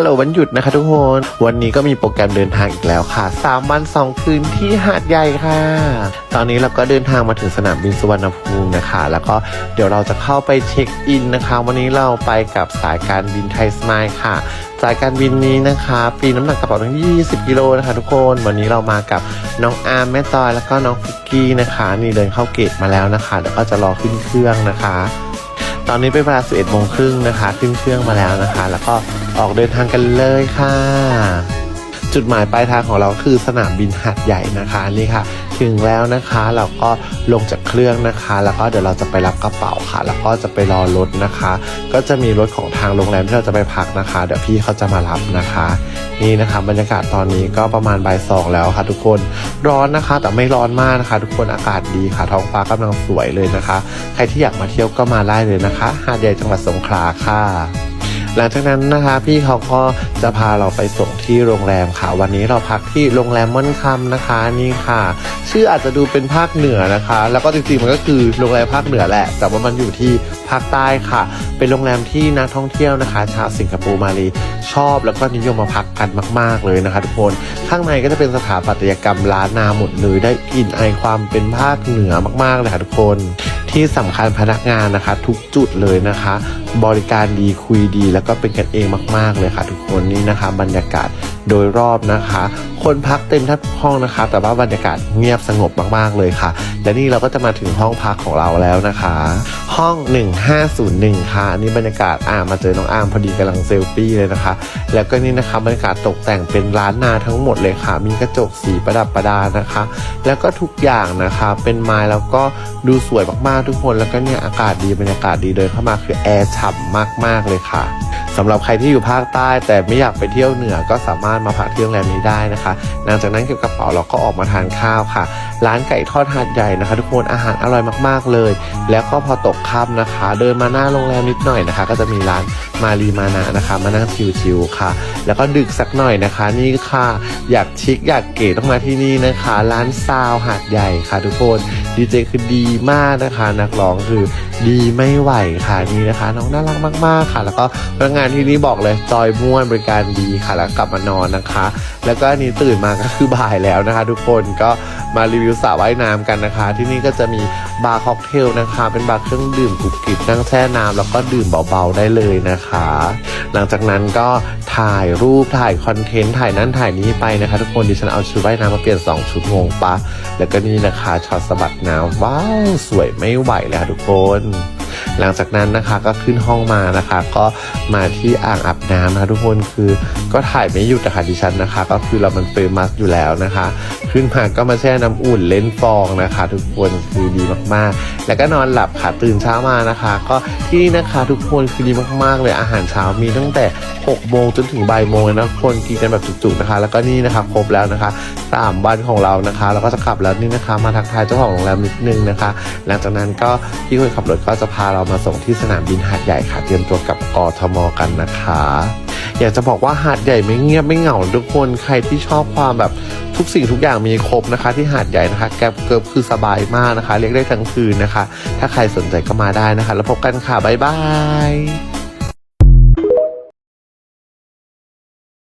ฮัลโหลวันหยุดนะคะทุกคน วันนี้ก็มีโปรแกรมเดินทางอีกแล้วค่ะ 3 วัน 2 คืนที่หาดใหญ่ค่ะ ตอนนี้เราก็เดินทางมาถึงสนามบินสุวรรณภูมินะคะ แล้วก็เดี๋ยวเราจะเข้าไปเช็คอินนะคะ วันนี้เราไปกับสายการบินไทยสมายค่ะสายการบินนี้นะคะปีน้ำหนักกระเป๋าทั้ง 20 กิโลนะคะ ทุกคน วันนี้เรามากับน้องอาร์มแม่จอยแล้วก็น้องฟิกกี้นะคะ นี่เดินเข้าเกตมาแล้วนะคะเดี๋ยวก็จะรอขึ้นเครื่องนะคะ ตอนนี้เป็นเวลา11โมงครึ่งนะคะ ขึ้นเครื่องมาแล้วนะคะ แล้วก็ออกเดินทางกันเลยค่ะ จุดหมายปลายทางของเราคือสนามบินหาดใหญ่นะคะนี่ค่ะ ถึงแล้วนะคะ เราก็ลงจากเครื่องนะคะ แล้วก็เดี๋ยวเราจะไปรับกระเป๋าค่ะ แล้วก็จะไปรอรถนะคะ ก็จะมีรถของทางโรงแรมที่เราจะไปพักนะคะ เดี๋ยวพี่เขาจะมารับนะคะ นี่นะคะบรรยากาศตอนนี้ก็ประมาณบ่ายสองแล้วค่ะ ทุกคนร้อนนะคะ แต่ไม่ร้อนมากนะคะ ทุกคนอากาศดีค่ะ ท้องฟ้ากำลังสวยเลยนะคะ ใครที่อยากมาเที่ยวก็มาได้เลยนะคะ หาดใหญ่จังหวัดสงขลาค่ะ หลังจากนั้นนะคะพี่เขาก็จะพาเราไปส่งที่โรงแรมค่ะ วันนี้เราพักที่โรงแรมม่อนคำนะคะนี่ค่ะ ชื่ออาจจะดูเป็นภาคเหนือนะคะ แล้วก็จริงๆมันก็คือโรงแรมภาคเหนือแหละ แต่ว่ามันอยู่ที่ภาคใต้ค่ะ เป็นโรงแรมที่นักท่องเที่ยวนะคะชาวสิงคโปร์มาเลยชอบแล้วก็นิยมมาพักกันมาก ๆ เลยนะคะ ทุกคนข้างในก็จะเป็นสถาปัตยกรรมล้านนาหมดเลยได้กลิ่นไอความเป็นภาคเหนือมากๆเลยค่ะทุกคนที่สำคัญพนักงานนะคะ ทุกจุดเลยนะคะบริการดีคุยดี แล้วก็เป็นกันเองมาก ๆ เลยค่ะ ทุกคนนี่นะคะ บรรยากาศโดยรอบนะคะ คนพักเต็มทั้งห้องนะคะ แต่ว่าบรรยากาศเงียบสงบมากๆเลยค่ะ และนี่เราก็จะมาถึงห้องพักของเราแล้วนะคะ ห้อง 1501 ค่ะอันนี่บรรยากาศอ่ามาเจอน้องอาร์มพอดีกำลังเซลฟี่เลยนะคะ แล้วก็นี่นะคะบรรยากาศตกแต่งเป็นร้านนาทั้งหมดเลยค่ะ มีกระจกสีประดับประดานะคะ แล้วก็ทุกอย่างนะคะเป็นไม้แล้วก็ดูสวยมากๆทุกคนแล้วก็เนี่ยอากาศดีบรรยากาศดีเดินเข้ามาคือแอร์ฉ่ำมาก ๆ เลยค่ะสำหรับใครที่อยู่ภาคใต้ แต่ไม่อยากไปเที่ยวเหนือก็สามารถมาพักที่โรงแรมนี้ได้นะคะหลังจากนั้นเก็บกระเป๋าเราก็ออกมาทานข้าวค่ะ ร้านไก่ทอดหาดใหญ่นะคะ ทุกคนอาหารอร่อยมากๆเลย แล้วก็พอตกค่ำนะคะ เดินมาหน้าโรงแรมนิดหน่อยนะคะ ก็จะมีร้านมารีมานะนะคะ มานั่งชิวๆค่ะ แล้วก็ดึกสักหน่อยนะคะ นี่ค่ะ อยากชิคอยากเก๋ต้องมาที่นี่นะคะ ร้านซาวหาดใหญ่ค่ะทุกคน ดีเจคือดีมากนะคะ นักร้องคือดีไม่ไหวค่ะนี่นะคะ น้องน่ารักมากๆค่ะ แล้วก็พนักงานที่นี่บอกเลยจอยม่วนบริการดีค่ะแล้วกลับมานอนนะคะ แล้วก็อันนี้ตื่นมาก็คือบ่ายแล้วนะคะ ทุกคนก็มารีวิวสระว่ายน้ำกันนะคะ ที่นี่ก็จะมีบาร์ค็อกเทลนะคะ เป็นบาร์เครื่องดื่มกรุบกริบนั่งแช่น้ำแล้วก็ดื่มเบาๆได้เลยนะคะ หลังจากนั้นก็ถ่ายรูปถ่ายคอนเทนต์ถ่ายนั่นถ่ายนี้ไปนะคะ ทุกคนดิฉันเอาชุดว่ายน้ำมาเปลี่ยน 2 ชุดงงปะแล้วก็นี่นะคะช็อตสะบัดนะ ว้าว สวยไม่ไหวเลยค่ะทุกคน หลังจากนั้นนะคะก็ขึ้นห้องมานะคะ ก็มาที่อ่างอาบน้ำนะคะทุกคนคือก็ถ่ายไม่หยุดนะคะดิฉันนะคะ ก็คือเรามันเปรมัสอยู่แล้วนะคะ ขึ้นมาก็มาแช่น้ำอุ่นเล่นฟองนะคะ ทุกคนคือดีมากๆ แล้วก็นอนหลับค่ะตื่นเช้ามานะคะ ก็ที่นี่นะคะทุกคนคือดีมากๆ เลยอาหารเช้ามีตั้งแต่6โมงจนถึงบ่ายโมงนะคนกินกันแบบจุกๆนะคะ แล้วก็นี่นะคะครบแล้วนะคะสามวันของเรานะคะ เราก็จะกลับแล้วนี่นะคะ มาทักทายเจ้าของโรงแรมนิดนึงนะคะ หลังจากนั้นก็พี่คนขับรถก็จะพาเรามาส่งที่สนามบินหาดใหญ่ค่ะ เตรียมตัวกลับกทมกันนะคะ อยากจะบอกว่าหาดใหญ่ไม่เงียบไม่เหงาทุกคนใครที่ชอบความแบบทุกสิ่งทุกอย่างมีครบนะคะ ที่หาดใหญ่นะคะแกร็บเกิบคือสบายมากนะคะ เรียกได้ทั้งคืนนะคะ ถ้าใครสนใจก็มาได้นะคะ แล้วพบกันค่ะบ๊ายบาย